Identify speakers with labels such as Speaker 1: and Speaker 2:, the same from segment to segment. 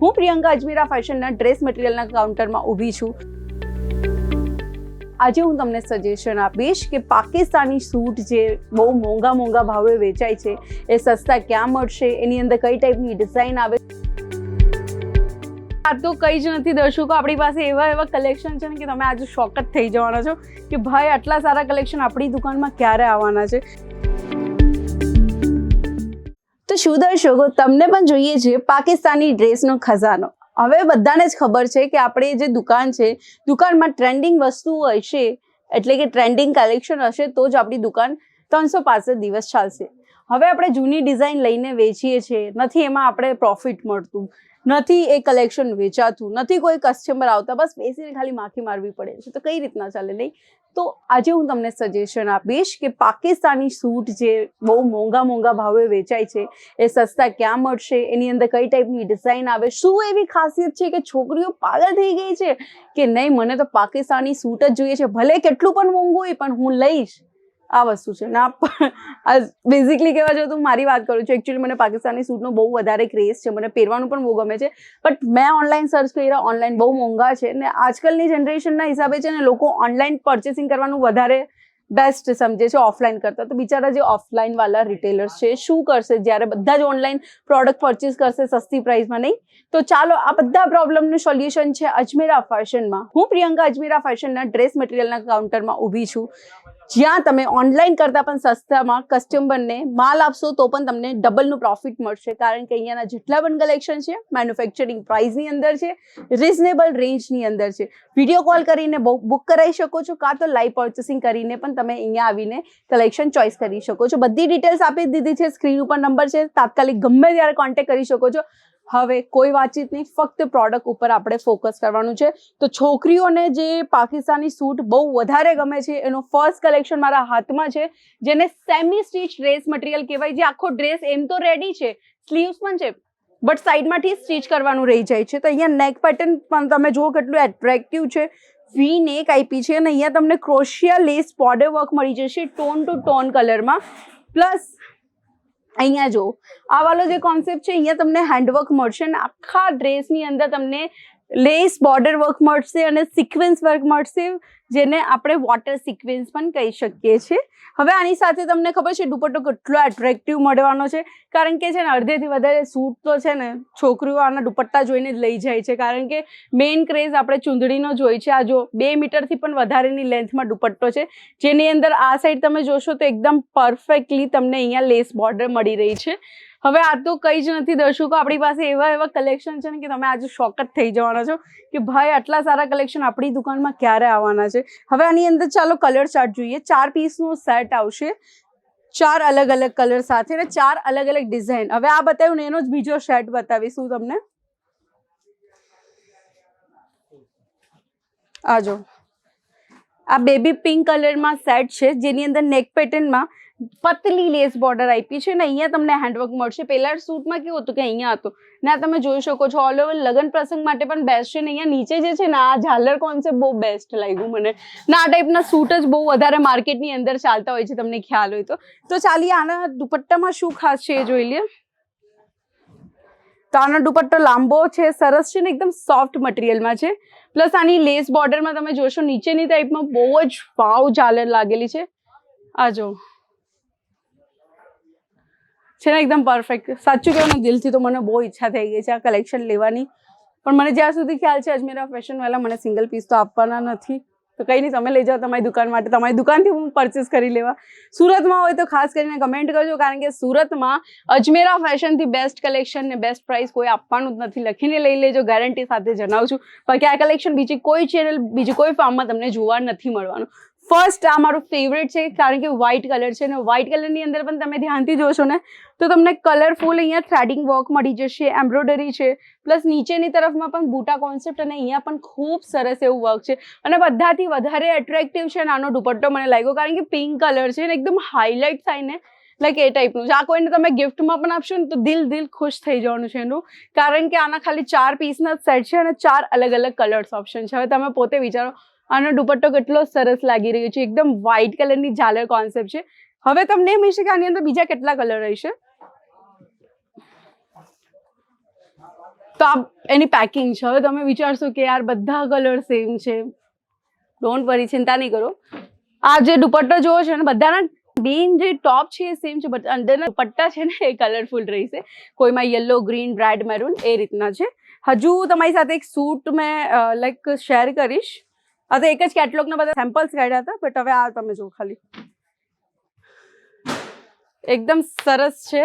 Speaker 1: હું પ્રિયંકા અજમેરા ફેશનના ડ્રેસ મટીરિયલના કાઉન્ટરમાં ઊભી છું. આજે હું તમને સજેશન આપીશ કે પાકિસ્તાની સૂટ જે બહુ મોંઘા મોંઘા ભાવે વેચાય છે, એ સસ્તા ક્યાં મળશે, એની અંદર કઈ ટાઈપની ડિઝાઇન આવે આ તો કંઈ જ નથી દર્શકો, આપણી પાસે એવા એવા કલેક્શન છે ને કે તમે આજે શોક જ થઈ જવાના છો કે ભાઈ આટલા સારા કલેક્શન આપણી દુકાનમાં ક્યારે આવવાના છે? શું દર્શકો તમને પણ જોઈએ છે પાકિસ્તાની ડ્રેસનો ખજાનો. હવે બધાને જ ખબર છે કે આપણે જે દુકાન છે, દુકાનમાં ટ્રેન્ડિંગ વસ્તુઓ હશે એટલે કે ટ્રેન્ડિંગ કલેક્શન હશે, તો જ આપણી દુકાન ત્રણસો પાંસઠ દિવસ ચાલશે. હવે આપણે જૂની ડિઝાઇન લઈને વેચીએ છીએ, નથી એમાં આપણે પ્રોફિટ મળતું. નથી એ કલેક્શન વેચાતું, નથી કોઈ કસ્ટમર આવતા, બસ બેસીને ખાલી માખી મારવી પડે છે. તો કઈ રીતના ચાલે નહીં? તો આજે હું તમને સજેશન આપીશ કે પાકિસ્તાની સૂટ જે બહુ મોંઘા મોંઘા ભાવે વેચાય છે, એ સસ્તા ક્યાં મળશે? એની અંદર કઈ ટાઈપની ડિઝાઇન આવે? શું એવી ખાસિયત છે કે છોકરીઓ પાગલ થઈ ગઈ છે? કે નહીં, મને તો પાકિસ્તાની સૂટ જ જોઈએ છે. ભલે કેટલું પણ મોંઘું હોય, પણ હું લઈશ. આ વસ્તુ છે. ના, પણ બેઝિકલી કહેવા જાઉં તો મારી વાત કરું છું. એકચ્યુઅલી મને પાકિસ્તાની સૂટનો બહુ વધારે ક્રેઝ છે. મને પહેરવાનું પણ બહુ ગમે છે. બટ મેં ઓનલાઈન સર્ચ કર્યા. ઓનલાઈન બહુ મોંઘા છે. ને આજકાલની જનરેશનના હિસાબે છે ને, લોકો ઓનલાઈન પરચેસિંગ કરવાનું વધારે બેસ્ટ સમજે છે ઓફલાઈન કરતા. તો બિચારા જે ઓફલાઈન વાળા રિટેલર્સ છે, શું કરશે? જ્યારે બધા જ ઓનલાઈન પ્રોડક્ટ પરચેસ કરશે સસ્તી પ્રાઇસમાં નહીં. તો ચાલો, આ બધા પ્રોબ્લેમનું સોલ્યુશન છે અજમેરા ફેશનમાં હું પ્રિયંકા અજમેરા ફેશનના ડ્રેસ મટીરિયલના કાઉન્ટરમાં ઊભી છું. જ્યાં તમે ઓનલાઈન કરતાં પણ સસ્તામાં કસ્ટમરને માલ આપશો તો પણ તમને ડબલનું પ્રોફિટ મળશે. કારણ કે અહીંયાના જેટલા પણ કલેક્શન છે મેન્યુફેક્ચરિંગ પ્રાઇસની અંદર છે રિઝનેબલ રેન્જની અંદર છે. વીડિયો કોલ કરીને બુક કરાવી શકો છો કાં તો લાઈવ પર્ચેસિંગ કરીને પણ તમે અહીંયા આવીને કલેક્શન ચોઇસ કરી શકો છો. બધી ડિટેલ્સ આપી દીધી છે. સ્ક્રીન ઉપર નંબર છે. તાત્કાલિક ગમે ત્યારે કોન્ટેક્ટ કરી શકો છો. હવે કોઈ વાતચીત નહીં, ફક્ત પ્રોડક્ટ ઉપર આપણે ફોકસ કરવાનું છે. તો છોકરીઓને જે પાકિસ્તાની સૂટ બહુ વધારે ગમે છે, એનો ફર્સ્ટ કલેક્શન મારા હાથમાં છે, જેને સેમી સ્ટીચ ડ્રેસ મટીરિયલ કહેવાય, જે આખો ડ્રેસ એમ તો રેડી છે સ્લીવ્સ પણ છે બટ સાઈડમાંથી સ્ટીચ કરવાનું રહી જાય છે. તો અહીંયા નેક પેટર્ન પણ તમે જુઓ કેટલું એટ્રેક્ટિવ છે. વી નેક આપી છે અને અહીંયા તમને ક્રોશિયા લેસ બોર્ડર વર્ક મળી જશે ટોન ટુ ટોન કલરમાં પ્લસ અહીંયા જો આ વાળો જે કોન્સેપ્ટ છે, અહીંયા તમને હેન્ડવર્ક મળશે અને આખા ડ્રેસની અંદર તમને લેસ બોર્ડર વર્ક મળશે અને સિક્વન્સ વર્ક મળશે. જેને આપણે વોટર સિક્વેન્સ પણ કહી શકીએ છીએ. હવે આની સાથે તમને ખબર છે દુપટ્ટો કેટલો એટ્રેક્ટિવ મળવાનો છે. કારણ કે છે ને અડધેથી વધારે સૂટ તો છે ને છોકરીઓ આના દુપટ્ટા જોઈને જ લઈ જાય છે. કારણ કે મેઇન ક્રેઝ આપણે ચૂંદડીનો જ છે. આ જો બે મીટરથી પણ વધારેની લેન્થમાં દુપટ્ટો છે. જેની અંદર આ સાઈડ તમે જોશો તો એકદમ પરફેક્ટલી તમને અહીંયા લેસ બોર્ડર મળી રહી છે. હવે આ તો કંઈ જ નથી દર્શકો. આપણી પાસે એવા એવા કલેક્શન છે ને કે તમે આજે શોક જ થઈ જવાના છો કે ભાઈ આટલા સારા કલેક્શન આપણી દુકાનમાં ક્યારે આવવાના છે? હવે આની અંદર ચાલો કલર ચાર્ટ જોઈએ. ચાર પીસનો સેટ આવશે. ચાર અલગ અલગ કલર સાથે અને ચાર અલગ અલગ ડિઝાઇન હવે આ બતાવ્યું ને એનો જ બીજો સેટ બતાવીશું તમને. આ જો. આ બેબી પિંક કલરમાં સેટ છે, જેની અંદર નેક પેટર્નમાં પતલી લેસ બોર્ડર આપી છે ને અહીંયા તમને હેન્ડવર્ક મળશે. પહેલા સૂટમાં કેવું હતું કે અહીંયા હતું. ને આ તમે જોઈ શકો છો ઓલ ઓવર લગ્ન પ્રસંગ માટે પણ બેસ્ટ છે ને અહીંયા નીચે જે છે ને, આ ઝાલર કોન્સેપ્ટ બહુ બેસ્ટ લાગ્યું મને. ને આ ટાઈપના સૂટ જ બહુ વધારે માર્કેટની અંદર ચાલતા હોય છે, તમને ખ્યાલ હોય તો. તો ચાલીએ, આના દુપટ્ટામાં શું ખાસ છે એ જોઈ લઈએ. તો આનો દુપટ્ટો લાંબો છે, સરસ છે ને એકદમ સોફ્ટ મટીરિયલમાં છે. પ્લસ આની લેસ બોર્ડરમાં તમે જોશો, નીચેની ટાઈપમાં બહુ જ વાવ ઝાલર લાગેલી છે. આ જો. છે ને એકદમ પરફેક્ટ સાચું કહું ને, દિલથી તો મને બહુ ઈચ્છા થઈ ગઈ છે આ કલેક્શન લેવાની. પણ મને જ્યાં સુધી ખ્યાલ છે, અજમેરા ફેશનવાલા મને સિંગલ પીસ તો આપવાના નથી. તો કંઈ નહીં, તમે લઈ જાઓ તમારી દુકાન માટે. તમારી દુકાનથી હું પરચેસ કરી લેવા. સુરતમાં હોય તો ખાસ કરીને કમેન્ટ કરજો, કારણ કે સુરતમાં અજમેરા ફેશનથી બેસ્ટ કલેક્શન ને બેસ્ટ પ્રાઇસ કોઈ આપવાનું જ નથી. લખીને લઈ લેજો ગેરંટી સાથે જણાવું છું. બાકી આ કલેક્શન બીજી કોઈ ચેનલ બીજી કોઈ ફાર્મમાં તમને જોવા નથી મળવાનું. ફર્સ્ટ આ મારું ફેવરેટ છે, કારણ કે વ્હાઇટ કલર છે અને વ્હાઇટ કલરની અંદર પણ તમે ધ્યાનથી જોશો ને, તો તમને કલરફુલ અહીંયા થ્રેડિંગ વર્ક મળી જશે એમ્બ્રોઇડરી છે પ્લસ નીચેની તરફમાં પણ બૂટા કોન્સેપ્ટ અને અહીંયા પણ ખૂબ સરસ એવું વર્ક છે. અને બધાથી વધારે એટ્રેક્ટિવ છે નાનો દુપટ્ટો મને લાગ્યો, કારણ કે પિંક કલર છે અને એકદમ હાઇલાઇટ થાય ને લાઈક એ ટાઈપનું આ કોઈને તમે ગિફ્ટમાં પણ આપશો ને, તો દિલ દિલ ખુશ થઈ જવાનું છે એનું, કારણ કે આના ખાલી ચાર પીસના સેટ છે અને ચાર અલગ અલગ કલર્સ ઓપ્શન છે. હવે તમે પોતે વિચારો આનો દુપટ્ટો કેટલો સરસ લાગી રહ્યો છે. એકદમ વ્હાઇટ કલરની ઝાલર કોન્સેપ્ટ છે. હવે તમને એમ હશે કે આની અંદર બીજા કેટલા કલર રહેશે? તો આ એની પેકિંગ છે. હવે તમે વિચારશો કે યાર બધા કલર સેમ છે. ડોન્ટ વરી ચિંતા નહીં કરો. આ જે દુપટ્ટો જોવો છે ને, બધાના મેઇન જે ટોપ છે એ સેમ છે બટ અંદરના દુપટ્ટા છે ને, એ કલરફુલ રહેશે. કોઈમાં યલો ગ્રીન રેડ મેરૂન એ રીતના છે. હજુ તમારી સાથે એક સૂટ મેં લાઈક શેર કરીશ. આ તો એક જ કેટલોગના બધા સેમ્પલ્સ કાઢ્યા હતા બટ હવે આ તમે જો ખાલી. એકદમ સરસ છે.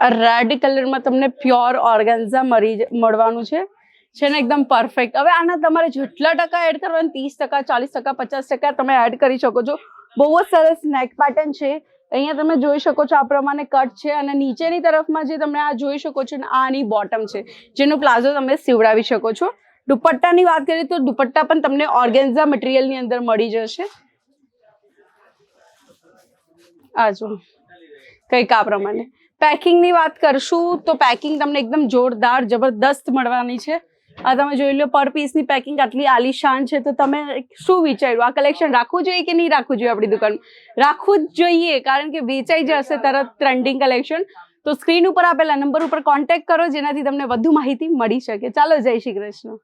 Speaker 1: રેડ કલરમાં તમને પ્યોર ઓર્ગેન્ઝા મળી મળવાનું છે. છે ને એકદમ પરફેક્ટ હવે આના તમારે જેટલા ટકા એડ કરવાના, ત્રીસ ટકા, ચાલીસ ટકા, પચાસ ટકા તમે એડ કરી શકો છો. બહુ જ સરસ નેક પેટર્ન છે. અહીંયા તમે જોઈ શકો છો આ પ્રમાણે કટ છે અને નીચેની તરફમાં જે તમે આ જોઈ શકો છો ને, આની બોટમ છે. જેનો પ્લાઝો તમે સીવડાવી શકો છો. દુપટ્ટાની વાત કરીએ તો દુપટ્ટા પણ તમને ઓર્ગેન્ઝા મટીરિયલની અંદર મળી જશે. આ જો, કંઈક આ પ્રમાણે. પેકિંગની વાત કરશું તો પેકિંગ તમને એકદમ જોરદાર, જબરદસ્ત મળવાની છે. આ તમે જોઈ લો પર પીસની પેકિંગ આટલી આલીશાન છે, તો તમે શું વિચાર્યું? આ કલેક્શન રાખવું જોઈએ કે નહીં રાખવું જોઈએ આપણી દુકાનમાં રાખવું જ જોઈએ, કારણ કે વેચાઈ જશે તરત ટ્રેન્ડિંગ કલેક્શન તો સ્ક્રીન ઉપર આપેલા નંબર ઉપર કોન્ટેક્ટ કરો, જેનાથી તમને વધુ માહિતી મળી શકે. ચાલો, જય શ્રી કૃષ્ણ.